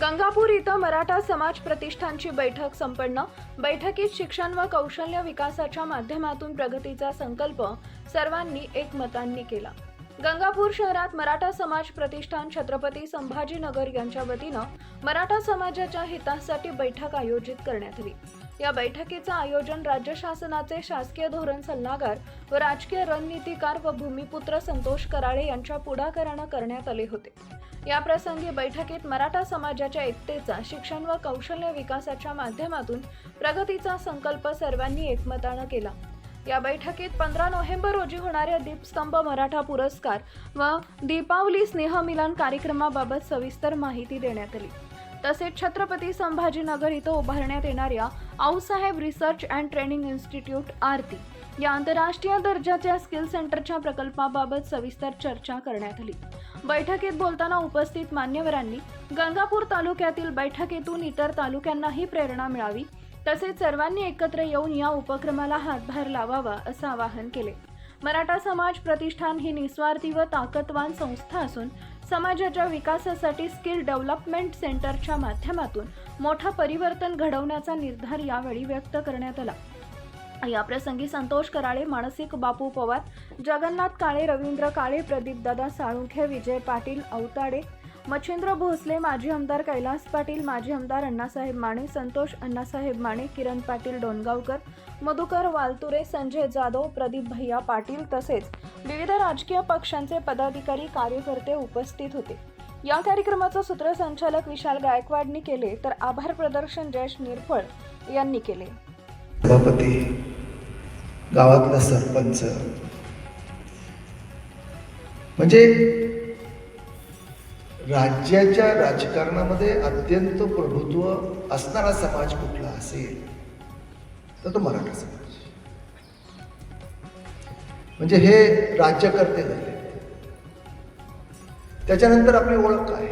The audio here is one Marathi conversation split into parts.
गंगापूर इथं मराठा समाज प्रतिष्ठानची बैठक संपन्न. बैठकीत शिक्षण व कौशल्य विकासाच्या माध्यमातून प्रगतीचा संकल्प सर्वांनी एकमतांनी केला. गंगापूर शहरात मराठा समाज प्रतिष्ठान छत्रपती संभाजीनगर यांच्या वतीनं मराठा समाजाच्या हितासाठी बैठक आयोजित करण्यात आली. या बैठकीचं आयोजन राज्य शासनाचे शासकीय धोरण सल्लागार व राजकीय रणनीतीकार व भूमिपुत्र संतोष कराळे यांच्या पुढाकारानं करण्यात आले होते. या प्रसंगी बैठकीत मराठा समाजाच्या एकतेचा शिक्षण व कौशल्य विकासाच्या माध्यमातून प्रगतीचा संकल्प सर्वांनी एकमतानं केला. या बैठकीत पंधरा नोव्हेंबर रोजी होणाऱ्या दीपस्तंभ मराठा पुरस्कार व दीपावली स्नेहमिलन कार्यक्रमाबाबत सविस्तर माहिती देण्यात आली. तसेच छत्रपती संभाजीनगर इथं उभारण्यात येणाऱ्या Ausaheb research and training institute ARTI. या आंतरराष्ट्रीय दर्जाच्या स्किल सेंटरच्या प्रकल्पाबाबत सविस्तर चर्चा करण्यात आली. बैठकीत बोलताना उपस्थित मान्यवरांनी गंगापूर तालुक्यातील बैठकीतून इतर तालुक्यांनाही प्रेरणा मिळावी तसेच सर्वांनी एकत्र येऊन या उपक्रमाला हातभार लावावा असं आवाहन केले. मराठा समाज प्रतिष्ठान ही निस्वार्थी व ताकदवान संस्था असून समाजाच्या विकासासाठी स्किल डेव्हलपमेंट सेंटरच्या माध्यमातून मोठं परिवर्तन घडवण्याचा निर्धार यावेळी व्यक्त करण्यात आला. याप्रसंगी संतोष कराळे मानसिक बापू पवार जगन्नाथ काळे रवींद्र काळे प्रदीपदादा साळुंखे विजय पाटील औताडे मच्छिंद्र भोसले माजी आमदार कैलास पाटील माजी आमदार अण्णासाहेब माने संतोष अण्णासाहेब माने किरण पाटील डोणगावकर मधुकर वालतुरे संजय जाधव प्रदीप भैया पाटील तसेच विविध राजकीय पक्षांचे पदाधिकारी कार्यकर्ते उपस्थित होते. या कार्यक्रमाचं सूत्रसंचालक विशाल गायकवाडनी केले तर आभार प्रदर्शन जयेश निरफळ यांनी केले. सभापती गावातला सरपंच. म्हणजे राज्याच्या राजकारणामध्ये अत्यंत प्रभुत्व असणारा समाज कुठला असेल तर तो मराठा समाज. म्हणजे हे राज्यकर्ते झाले. त्याच्यानंतर आपली ओळख काय?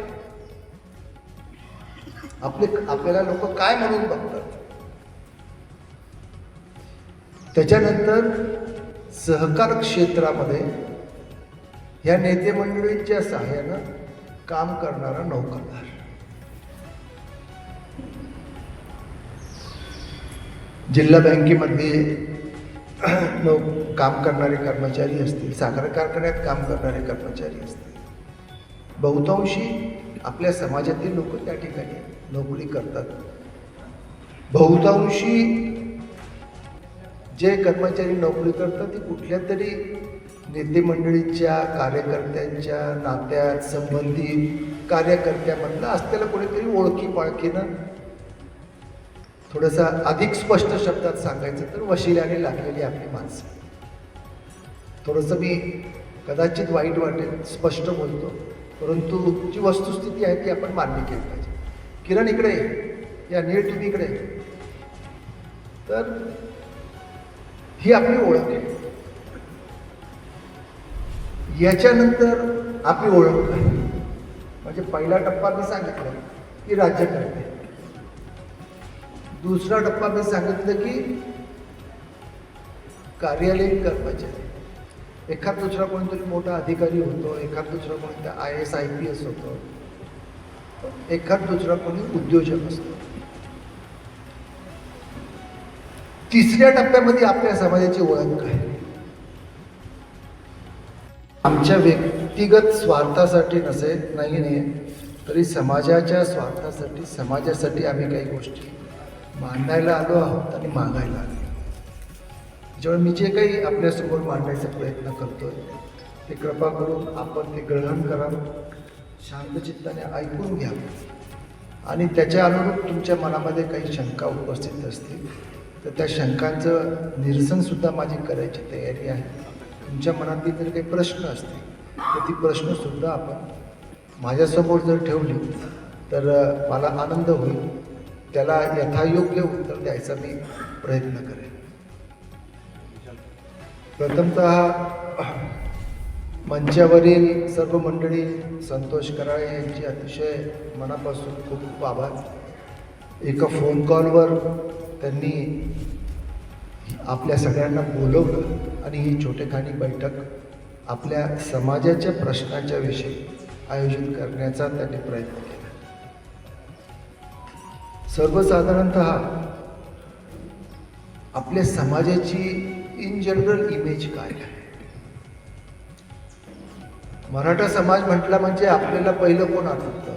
आपले आपल्याला लोक काय म्हणून बघतात? त्याच्यानंतर सहकार क्षेत्रामध्ये या नेते मंडळींच्या सहाय्यानं काम करणारा नोकरदार. जिल्हा बँकेमध्ये नौ काम करणारे कर्मचारी असतील साखर कारखान्यात काम करणारे कर्मचारी असतील. बहुतांशी आपल्या समाजातील लोक त्या ठिकाणी नोकरी करतात. बहुतांशी जे कर्मचारी नोकरी करतात ती कुठल्या तरी नेते मंडळीच्या कार्यकर्त्यांच्या नात्यात संबंधित कार्यकर्त्यामधनं असलेलं कोणीतरी ओळखी पाळखीनं थोडंसं अधिक स्पष्ट शब्दात सांगायचं तर वशिल्याने लागलेली आपली माणसं. थोडंसं मी कदाचित वाईट वाटेल स्पष्ट बोलतो परंतु जी वस्तुस्थिती आहे ती आपण मान्य केली पाहिजे. किरण इकडे या नीळ तुम्ही इकडे तर ही आपली ओळख आहे. याच्यानंतर आपली ओळख आहे म्हणजे पहिला टप्पा मी सांगितलं की राज्यकर्ते दुसरा टप्पा मी सांगितलं की कार्यालयीन कर्मचारी. एखाद दुसरा कोणीतरी मोठा अधिकारी होतो एखाद दुसरा कोणता I S I P S होतो. एखाद दुसरा कोणी उद्योजक असतो. तिसऱ्या टप्प्यामध्ये आपल्या समाजाची ओळख आहे. आमच्या व्यक्तिगत स्वार्थासाठी नसेल नाही नाही तरी समाजाच्या स्वार्थासाठी समाजासाठी आम्ही काही गोष्टी मांडायला आलो आहोत आणि मागायला आलो जेव्हा मी जे काही आपल्यासमोर मांडायचा प्रयत्न करतोय ते कृपा करून आपण ते ग्रहण करा शांतचित्ताने ऐकून घ्या. आणि त्याच्या अनुरूप तुमच्या मनामध्ये काही शंका उपस्थित असतील तर त्या शंकांचं निरसनसुद्धा माझी करायची तयारी आहे. तुमच्या मनातील जर काही प्रश्न असतील. तर ती प्रश्नसुद्धा आपण माझ्यासमोर जर ठेवली तर मला आनंद होईल. त्याला यथायोग्य उत्तर द्यायचा मी प्रयत्न करेन. प्रथमतः मंचावरील सर्व मंडळी संतोष कराळे यांची अतिशय मनापासून खूप खूप आभार. एका फोन कॉलवर त्यांनी आपल्या सगळ्यांना बोलवलं आणि ही छोटेखानी बैठक आपल्या समाजाच्या प्रश्नाच्या विषयी आयोजित करण्याचा त्यांनी प्रयत्न केला. सर्वसाधारणत आपल्या समाजाची इन जनरल इमेज काय आहे? मराठा समाज म्हटला म्हणजे आपल्याला पहिलं कोण आठवतं?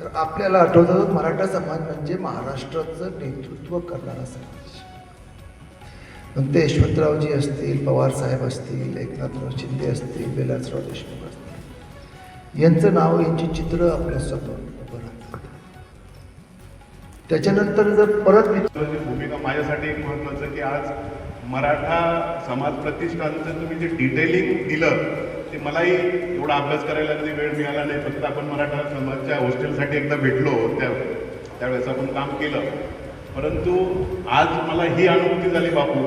तर आपल्याला आठवतं मराठा समाज म्हणजे महाराष्ट्राचं नेतृत्व करणारा समाज. मग ते यशवंतरावजी असतील पवार साहेब असतील एकनाथराव शिंदे असतील बेलासराव देशमुख असतील. यांचं नाव यांची चित्र आपल्यासमोर उभं राहतात त्याच्यानंतर जर परत भूमिका माझ्यासाठी एक महत्त्वाचं की आज मराठा समाज प्रतिष्ठानचं तुम्ही जे डिटेलिंग दिलं ते मलाही एवढा अभ्यास करायला कधी वेळ मिळाला नाही. फक्त आपण मराठा समाजच्या हॉस्टेलसाठी एकदा भेटलो त्या त्यावेळेस आपण काम केलं. परंतु आज मला ही अनुभूती झाली बापू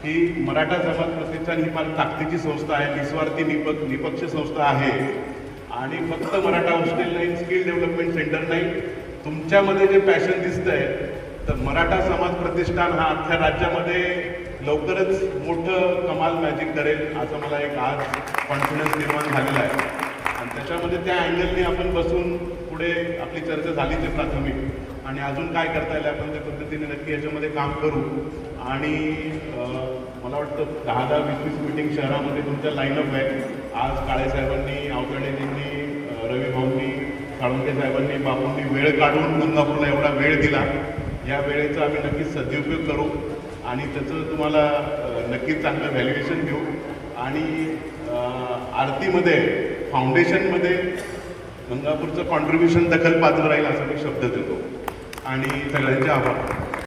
की मराठा समाज प्रतिष्ठान ही फार ताकदीची संस्था आहे निस्वार्थी निपक निपक्ष संस्था आहे. आणि फक्त मराठा हॉस्टेल नाही स्किल डेव्हलपमेंट सेंटर नाही. तुमच्यामध्ये जे पॅशन दिसतंय तर मराठा समाज प्रतिष्ठान हा अख्ख्या राज्यामध्ये लवकरच मोठं कमाल मॅजिक करेल असं मला एक आज कॉन्फिडन्स निर्माण झालेला आहे. आणि त्याच्यामध्ये त्या अँगलने आपण बसून पुढे आपली चर्चा झालीच आहे प्राथमिक. आणि अजून काय करता येईल आपण त्या पद्धतीने नक्की याच्यामध्ये काम करू. आणि मला वाटतं दहा दहा वीस वीस मिटिंग शहरामध्ये तुमच्या लाईनअप आहे आज काळे साहेबांनी आवताडेजींनी रवी भाऊंनी साळुंके साहेबांनी बापूंनी वेळ काढून गंगापूरला एवढा वेळ दिला. या वेळेचा आम्ही नक्कीच सदुपयोग करू आणि त्याचं तुम्हाला नक्कीच चांगलं व्हॅल्युएशन घेऊ. आणि आरतीमध्ये फाउंडेशनमध्ये गंगापूरचं कॉन्ट्रीब्युशन दखल पात्र राहील असा मी शब्द देतो. आणि सगळ्यांचे आभार.